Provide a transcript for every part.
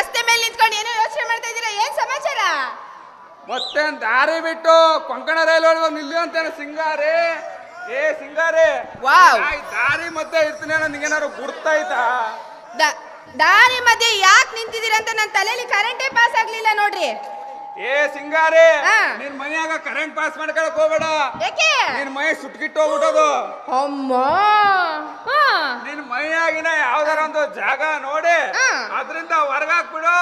ರಸ್ತೆ ಮೇಲೆ ನಿಂತ್ಕೊಂಡು ಏನೋ ಯೋಚನೆ ಮಾಡ್ತಾ ಇದ್ದೀರಾ? ಏನ್ ಸಮಾಚಾರ? ಮತ್ತೆ ದಾರಿ ಬಿಟ್ಟು ಕೊಂಕಣ ರೈಲ್ ಒಳಗೆ ನಿಲ್ಲಿ ಅಂತೇನೆ ಸಿಂಗಾರಿ. ಏ ಸಿಂಗಾರಿ. ವಾವ್. ದಾರಿ ಮಧ್ಯೆ ಇರ್ತೀನಿ ಅನ್ನೋ ನಿಂಗೇನಾದ್ರು ಗುರ್ತಾಯ್ತಾ ದ- ದಾರಿ ಮಧ್ಯೆ ಯಾಕೆ ನಿಂತಿದ್ದೀರಾ ಅಂತ ನನ್ನ ತಲೆಯಲ್ಲಿ ಕರೆಂಟೇ ಪಾಸ್ ಆಗ್ಲಿಲ್ಲ ನೋಡ್ರಿ. ಏ ಸಿಂಗಾರಿ. ಹಾ. ನಿನ್ ಮನ್ಯಾಗ ಕರೆಂಟ್ ಪಾಸ್ ಮಾಡ್ಕೊಳಕ್ ಹೋಗ್ಬೇಡ. ಯಾಕೆ ನಿನ್ ಮೈ ಸುಟ್ಕಿಟ್ಟು ಹೋಗ್ಬಿಟ್ಟೋದು. ಅಮ್ಮ. ಮೈಯಾಗಿನ ಯಾವ್ದಾರ ಒಂದು ಜಾಗ ನೋಡಿ ಅದರಿಂದ ಅದ್ರಿಂದ ಹೊರಗಾಕ್ಬಿಡು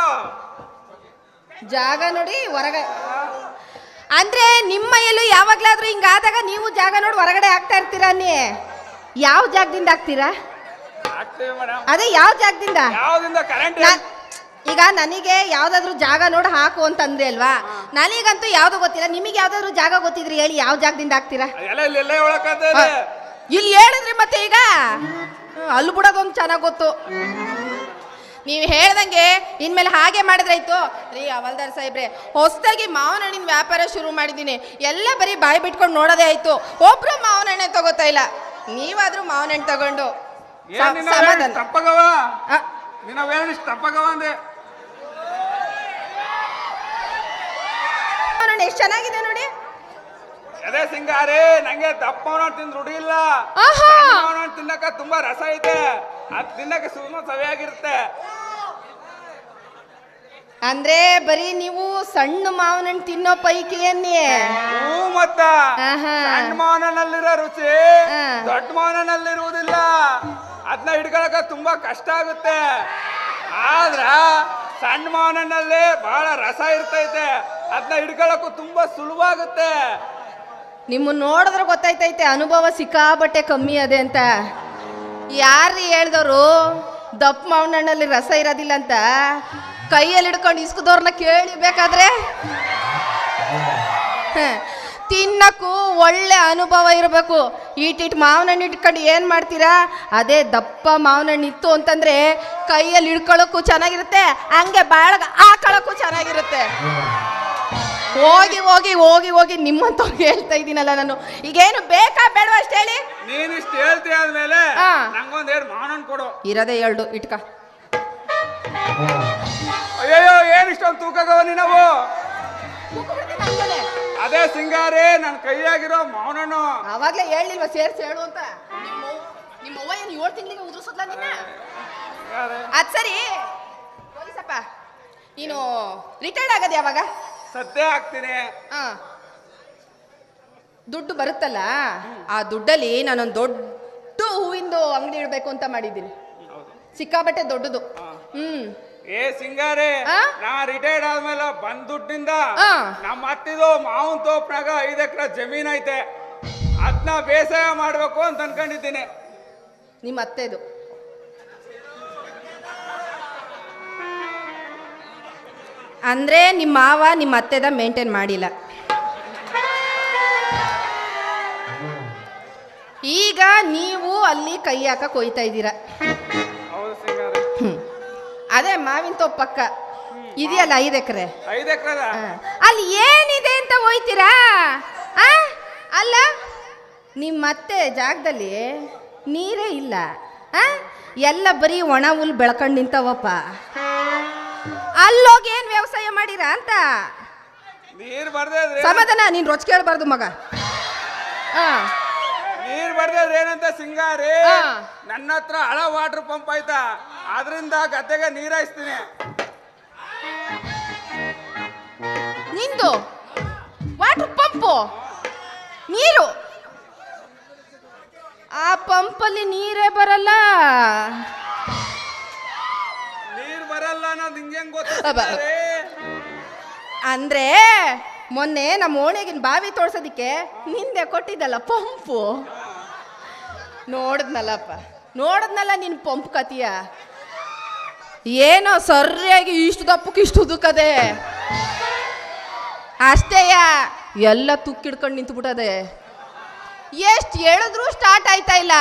ಜಾಗ ನೋಡಿ ಹೊರಗ. ಅಂದ್ರೆ ನಿಮ್ಮ ಮೈಯಲ್ಲೂ ಯಾವಾಗ್ಲಾದ್ರೂ ಹಿಂಗಾದಾಗ ನೀವು ಜಾಗ ನೋಡಿ ಹೊರಗಡೆ ಆಗ್ತಾ ಇರ್ತೀರಾ ನೀ ಯಾವ ಜಾಗದಿಂದ ಹಾಕ್ತೀರಾ ಮೇಡಮ್ ಅದೇ ಯಾವ ಜಾಗದಿಂದ? ಯಾವ್ದಿಂದ ಕರೆಂಟ್ ನಾನ್- ಈಗ ನನಗೆ ಯಾವ್ದಾದ್ರು ಜಾಗ ನೋಡಿ ಹಾಕು ಅಂತಂದ್ರೆ ಅಲ್ವಾ? ನನಗಂತೂ ಯಾವ್ದು ಗೊತ್ತಿಲ್ಲ. ನಿಮಗೆ ಯಾವ್ದಾದ್ರು ಜಾಗ ಗೊತ್ತಿದ್ರಿ ಹೇಳಿ ಯಾವ ಜಾಗದಿಂದ ಆಗ್ತೀರಾ? ಎಲ್ಲ ಇಲ್ಲಿ ಹೇಳಿದ್ರಿ ಮತ್ತೆ ಈಗ? ಅಲ್ಲಿ ಬಿಡೋದೊಂದು ಚೆನ್ನಾಗಿ ಗೊತ್ತು. ನೀವು ಹೇಳ್ದಂಗೆ ಇನ್ಮೇಲೆ ಹಾಗೆ ಮಾಡಿದ್ರಾಯ್ತು. ರೀ ಅವಲ್ದಾರ್ ಸಾಹೇಬ್ರೆ ಹೊಸದಾಗಿ ಮಾವಿನ ಹಣ್ಣಿನ ವ್ಯಾಪಾರ ಶುರು ಮಾಡಿದ್ದೀನಿ. ಎಲ್ಲ ಬರೀ ಬಾಯಿ ಬಿಟ್ಕೊಂಡು ನೋಡೋದೇ ಆಯ್ತು. ಒಬ್ರು ಮಾವಿನ ಹಣ್ಣೆ ತಗೋತಾ ಇಲ್ಲ. ನೀವಾದ್ರೂ ಮಾವಿನ ಹಣ್ಣು ತಗೊಂಡು ಎಷ್ಟು ಚೆನ್ನಾಗಿದೆ ನೋಡಿ. ಅದೇ ಸಿಂಗಾರಿ ನಂಗೆ ದಪ್ಪ ಮಾವಿನ ತಿಂದ್ ರೂಢಿ ಇಲ್ಲ ಆಹಾ. ಸಣ್ಣ ತಿನ್ನಕ ತುಂಬಾ ರಸ ಐತೆ ಅದ್ ತಿನ್ನಕ್ಕೆ ಸುಮ್ಮನೆ ಸವಿಯಾಗಿರುತ್ತೆ. ಅಂದ್ರೆ ಬರೀ ನೀವು ಸಣ್ಣ ಮಾವನ ತಿನ್ನೋ ಪೈಕಿ ಅನ್ನಿ ಹೂ ಮತ್ತ. ಆಹಾ. ಸಣ್ಣ ಮಾವನಲ್ಲಿರೋ ರುಚಿ. ದೊಡ್ಡ ಮಾವನಲ್ಲಿರುವುದಿಲ್ಲ ಅದನ್ನ ಹಿಡ್ಕೊಳಕ ತುಂಬಾ ಕಷ್ಟ ಆಗುತ್ತೆ. ಆದ್ರ ಸಣ್ಣ ಮಾವನಲ್ಲಿ ಬಹಳ ರಸ ಇರ್ತೈತೆ. ಅದನ್ನ ಹಿಡ್ಕೊಳಕ್ಕೂ ತುಂಬಾ ಸುಲಭಾಗುತ್ತೆ ನಿಮ್ಮ ನೋಡಿದ್ರೆ ಗೊತ್ತಾಯ್ತೈತೆ ಅನುಭವ ಸಿಕ್ಕಾಬಟ್ಟೆ ಕಮ್ಮಿ ಅದೇ ಅಂತ. ಯಾರು ಹೇಳ್ದವರು? ದಪ್ಪ ಮಾವಿನ ಹಣ್ಣಲ್ಲಿ ರಸ ಇರೋದಿಲ್ಲ ಅಂತ. ಕೈಯಲ್ಲಿ ಹಿಡ್ಕೊಂಡು ಇಸ್ಕದವ್ರನ್ನ ಕೇಳಿ ಬೇಕಾದ್ರೆ? ಹ, ತಿನ್ನಕ್ಕೂ ಒಳ್ಳೆ ಅನುಭವ ಇರಬೇಕು. ಈಟಿಟ್ ಮಾವಿನ ಹಣ್ಣು ಇಟ್ಕೊಂಡು ಏನು ಮಾಡ್ತೀರಾ? ಅದೇ ದಪ್ಪ ಮಾವಿನ ಹಣ್ಣು ಇತ್ತು ಅಂತಂದ್ರೆ ಕೈಯಲ್ಲಿ ಹಿಡ್ಕೊಳ್ಳೋಕ್ಕೂ ಚೆನ್ನಾಗಿರುತ್ತೆ ಹಂಗೆ ಬಾಳಗ ಹಾಕೊಳ್ಳೋಕ್ಕೂ ಚೆನ್ನಾಗಿರುತ್ತೆ. ಹೋಗಿ ಹೋಗಿ ಹೋಗಿ ಹೋಗಿ ನಿಮ್ಮಂತ ಹೇಳ್ತಾ ಇದೀನಲ್ಲ ನಾನು. ಈಗೇನು ಬೇಕಾ ಬೇಡವಾ ಅಷ್ಟು ಹೇಳಿ? ನೀನ್ ಇಷ್ಟ ಹೇಳ್ತಿ ಆದ್ಮೇಲೆ ಆ. ನಂಗೊಂದ್ ಎರಡು ಮಾವನನ್ ಕೊಡು. ಇರೋದೇ ಎರಡು ಇಟ್ಕ. ಅಯ್ಯಯ್ಯೋ ಏನ್ ಇಷ್ಟೊಂದು ತೂಕಗವ ನೀನವು ಅದೇ ಸಿಂಗಾರಿ ನನ್ನ ಕೈಯಾಗಿರೋ ಮಾವನಣ್ಣು ಅವಾಗ್ಲೇ ಹೇಳಿಲ್ವ ಸೇರ್ಸಿ ಹೇಳು ಅಂತ? ನಿಮ್ಮ ಅವ್ವ ಏನು ಏಳು ತಿಂಗಳಿಗೆ ಉದುರಿಸೋದ್ಲ ನಿನ್ನ? ಅದ್ ಸರಿ. ಸಪ್ಪ. ನೀನು ರಿಟೈರ್ಡ್ ಆಗದೆ ಯಾವಾಗ ಸದ್ಯ ಆಗ್ತೀನಿ. ಆ ದುಡ್ಡು ಬರುತ್ತಲ್ಲ? ಆ ದುಡ್ಡಲ್ಲಿ ನಾನೊಂದು ದೊಡ್ಡ ಹೂವಿಂದು ಅಂಗಡಿ ಇಡಬೇಕು ಅಂತ ಮಾಡಿದ್ದೀನಿ. ಹೌದು ಸಿಕ್ಕಾಬಟ್ಟೆ ದೊಡ್ಡದು ಹ್ಮ್. ಏ ಸಿಂಗಾರೆ ಆ? ನಾ ರಿಟೈರ್ಡ್ ಆದ್ಮೇಲೆ ಬಂದ್ ದುಡ್ಡಿಂದ ಆ. ನಮ್ಮ ಅತ್ತಿದು ಮಾವನ್ ತೋಪ್ನಾಗ ಐದ್ ಎಕರೆ ಜಮೀನ್ ಐತೆ ಅದನ್ನ ಬೇಸಾಯ ಮಾಡ್ಬೇಕು ಅಂತ ಅನ್ಕೊಂಡಿದ್ದೀನಿ. ನಿಮ್ಮ ಅತ್ತೆದು. ಅಂದ್ರೆ ನಿಮ್ಮ ಮಾವ ನಿಮ್ಮ ಅತ್ತೆದ ಮೇಂಟೈನ್ ಮಾಡಿಲ್ಲ. ಈಗ ನೀವು ಅಲ್ಲಿ ಕೈ ಹಾಕ ಕೊಯ್ತಾ ಇದ್ದೀರಾ. ಅದೇ ಮಾವಿನ ತೋಪ್ ಪಕ್ಕ ಇದೆಯಲ್ಲ ಐದು ಎಕರೆ? ಅಲ್ಲಿ ಏನಿದೆ ಅಂತ ಹೋಯ್ತೀರಾ? ಅಲ್ಲ ನಿಮ್ಮ ಅತ್ತೆ ಜಾಗದಲ್ಲಿ ನೀರೇ ಇಲ್ಲ? ಎಲ್ಲ ಬರೀ ಒಣ ಹುಲ್ ಬೆಳ್ಕೊಂಡು ನಿಂತವಪ್ಪ. ಅಲ್ಲೋಗಿ ಏನು ವ್ಯವಸಾಯ ಮಾಡಿರ ಅಂತ? ನೀರ್ ಬರ್ದೇ ಇದ್ರೆ ಸಮಾಧಾನ ನೀನು ರೊಚ್ ಕೇಳಬಾರ್ದು ಮಗ. ಹಾ. ನೀರ್ ಬರ್ದೇ ಇದ್ರೆ ಏನಂತ ಸಿಂಗಾರಿ. ನನ್ನ ಹತ್ರ ಹಳ ವಾಟರ್ ಪಂಪ್ ಆಯ್ತಾ ಅದರಿಂದ ಗದ್ದೆಗೆ ನೀರ್ ಹಾಯಿಸ್ತೀನಿ. ನಿಂದು? ವಾಟರ್ ಪಂಪು ನೀರು? ಅಂದ್ರೆ ಮೊನ್ನೆ ನಮ್ಮ ಓಣೆಗಿನ ಬಾವಿ ತೋರ್ಸೋದಿಕ್ಕೆ ನಿಂದೆ ಕೊಟ್ಟಿದ್ದಲ್ಲ ಪಂಪು. ನೋಡಿದ್ನಲ್ಲಪ್ಪ. ನೋಡಿದ್ನಲ್ಲ ನಿನ್ ಪಂಪ್ ಕತಿಯ. ಏನೋ ಸರಿಯಾಗಿ ಇಷ್ಟು ದಪ್ಪಕ್ಕೆ ಇಷ್ಟು ಉದುಕದೆ. ಅಷ್ಟೇಯ, ಎಲ್ಲ ತುಕ್ಕಿಡ್ಕೊಂಡು ನಿಂತ್ಬಿಟ್ಟದೆ. ಎಷ್ಟು ಹೇಳಿದ್ರು ಸ್ಟಾರ್ಟ್ ಆಯ್ತಾ ಇಲ್ಲ.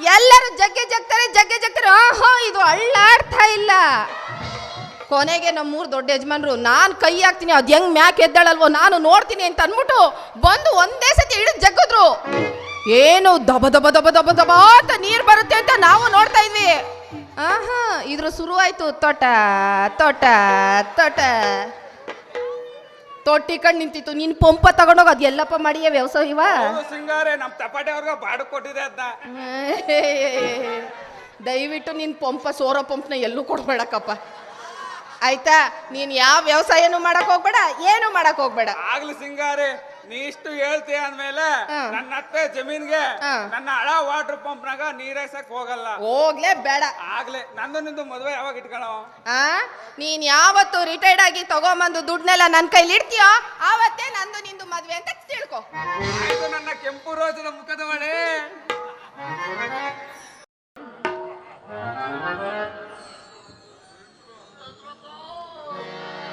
ಎಲ್ಲರೂ ಜಗ್ಗೆ ಜಗ್ತಾರೆ ಜಗ್ಗೆ ಜಗ್ತಾರೆ. ಓಹೋ, ಇದು ಅಳ್ಳಾಡ್ತಾ ಇಲ್ಲ. ಕೊನೆಗೆ ನಮ್ಮೂರು ದೊಡ್ಡ ಯಜಮಾನ್ರು ನಾನು ಕೈ ಹಾಕ್ತೀನಿ ಅದು ಹೆಂಗ್ ಮ್ಯಾಕ್ ಎದ್ದಾಳಲ್ವೋ ನಾನು ನೋಡ್ತೀನಿ ಅಂತ ಅಂದ್ಬಿಟ್ಟು ಬಂದು ಒಂದೇ ಸತಿ ಹಿಡಿದು ಜಗ್ಗಿದ್ರು. ಏನು ದಬ ದಬ ದಬ ದಬ ದಬ ಅಂತ ನೀರು ಬರುತ್ತೆ ಅಂತ ನಾವು ನೋಡ್ತಾ ಇದ್ವಿ. ಆಹಾ ಇದ್ರ ಶುರುವಾಯ್ತು ತೋಟ ತೋಟ ತೋಟ. ತೊಟ್ಟಿ ಕಂಡು ನಿಂತಿತ್ತು ನೀನ್ ಪಂಪ ತಗೊಂಡೋಗ ಅದ್ ಎಲ್ಲಪ್ಪ ಮಾಡಿಯ ವ್ಯವಸಾಯ ಇವ? ಸಿಂಗಾರೆ ನಮ್ಮ ತಪಾಟೆ ಅವ್ರಿಗೆ ಬಾಡು ಕೊಟ್ಟಿದೆ ಅದನ್ನ ದಯವಿಟ್ಟು ನಿನ್ ಪಂಪ ಸೋರೋ ಪಂಪ್ನ ಎಲ್ಲೂ ಕೊಡ್ಬೇಡಕ್ಕಪ್ಪ. ಆಯ್ತಾ? ನೀನ್ ಯಾವ ವ್ಯವಸಾಯನೂ ಮಾಡಕ್ ಹೋಗ್ಬೇಡ ಏನು ಮಾಡಕ್ ಹೋಗ್ಬೇಡ. ಆಗ್ಲಿ ಸಿಂಗಾರಿ ನೀ ಇಷ್ಟು ಹೇಳ್ತೀಯ ಅಂದ್ಮೇಲೆ ನನ್ನ ಅತ್ತೆ ಜಮೀನ್ಗೆ. ನನ್ನ ಹಳ ವಾಟರ್ ನೀರ್ ಹೈಸಕ್ ಹೋಗಲ್ಲ. ಹೋಗ್ಲೇ ಬೇಡ. ಆಗ್ಲೇ ನಂದು ನಿಂದು ಮದುವೆ ಯಾವಾಗ ಇಟ್ಕೊಳ್ಳೋ ಆ? ನೀನ್ ಯಾವತ್ತು ರಿಟೈರ್ಡ್ ಆಗಿ ತಗೊಂಬಂದು ದುಡ್ನೆಲ್ಲ ನನ್ನ ಕೈಲಿ ಇಡ್ತೀಯೋ ಆವತ್ತೇ ನಂದು ನಿಂದು ಮದ್ವೆ ಅಂತ ತಿಳ್ಕೊ. ನನ್ನ ಕೆಂಪು ರೋಜದ ಮುಖದ ಮಳೆ